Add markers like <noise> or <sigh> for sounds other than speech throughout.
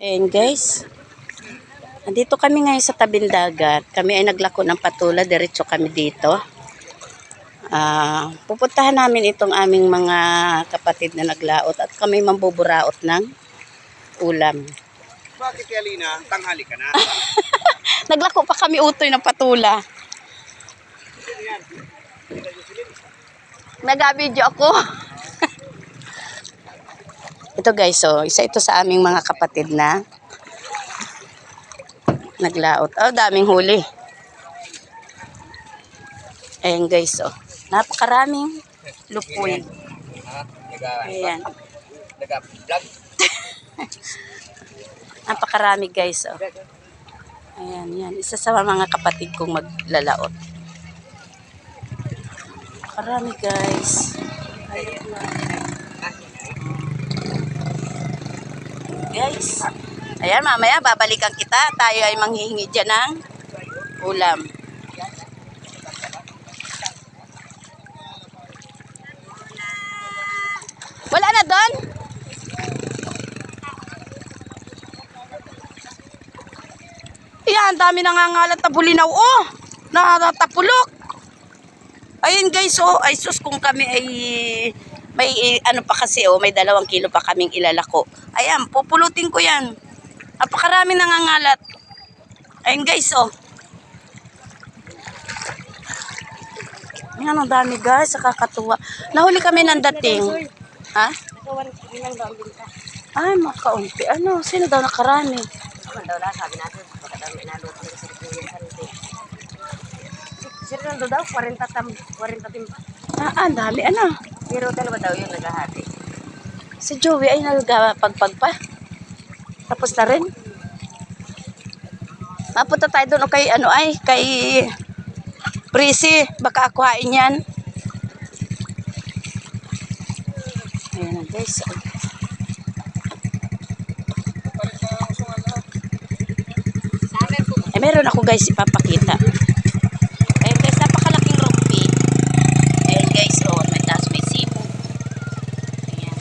Ayan guys. Andito kami ngayon sa tabing dagat. Kami ay naglako ng patula. Diretso kami dito. Ah, pupuntahan namin itong aming mga kapatid na naglaot at kami mambuburaot ng ulam. Bakit Yalina? Tanghali ka na. <laughs> Naglako pa kami utoy ng patula. Nag-video ako. Ito guys, so isa ito sa aming mga kapatid na naglaot. Oh, daming huli. Ayan guys, oh. Napakaraming lupoy. Ayan. naga <laughs> vlog. Napakarami guys, oh. Ayan, yan. Isa sa mga kapatid kong maglalaot. Napakarami guys. Ayan na. Guys. Ayan, mamaya babalikan kita. Tayo ay manghihingi dyan ng ulam. Wala na doon? Yan, dami nangangalat na bulinaw. Oh, natatapulok. Ayun guys, oh, ay sus kung kami ay may ano pa kasi, oh, may dalawang kilo pa kaming ilalako. Ayan, pupulutin ko yan. Napakarami nangangalat. Ayun guys, oh. Yan, ang dami guys, nakakatuwa. Nahuli kami ng dating. Ha? Ay, makaunti. Ano, sino daw nakarami? Naman daw lang, sabi natin, baka daw may naluto ng. Sir, nando daw, 40 tam, 40 tim. Ah, ah, ang dami, ano? Pero dalawa daw yung naghahati. Si Joey ay nagpagpag pa. Tapos na rin. Mapunta tayo doon o kay ano ay, kay Prissy. Baka akuhain yan. Ayan na guys. Eh, meron ako guys ipapakita. Ayan guys, napakalaking rumpi. Ayan guys, oh, may taas may simo. Ayan.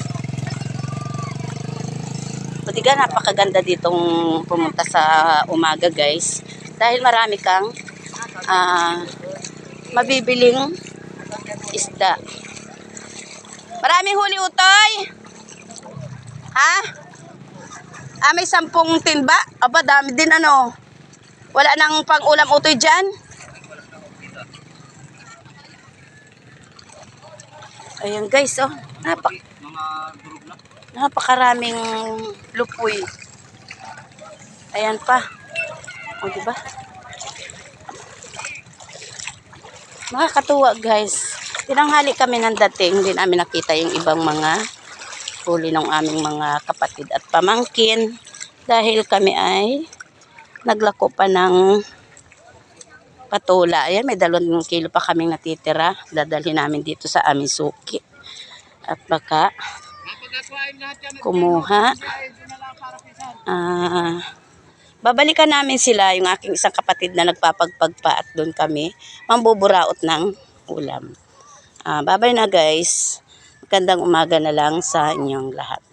Budiga, napakaganda ditong pumunta sa umaga guys. Dahil marami kang ah, mabibiling isda. Maraming huli utoy. Ha? Ah, may sampung timba? Aba, dami din ano. Wala nang pang-ulam utoy dyan? Ayan guys, oh. Napak Mga. Napakaraming lupoy. Ayan pa. O, diba? Nakakatuwa guys. Tinanghali kami ng dating, hindi namin nakita yung ibang mga huli ng aming mga kapatid at pamangkin dahil kami ay naglako pa ng patula. Ayan, may dalawang kilo pa kaming natitira. Dadalhin namin dito sa aming suki. At baka kumuha. Ah, babalikan namin sila, yung aking isang kapatid na nagpapagpag pa at doon kami, mambuburaot ng ulam. Ah, babay na guys. Magandang umaga na lang sa inyong lahat.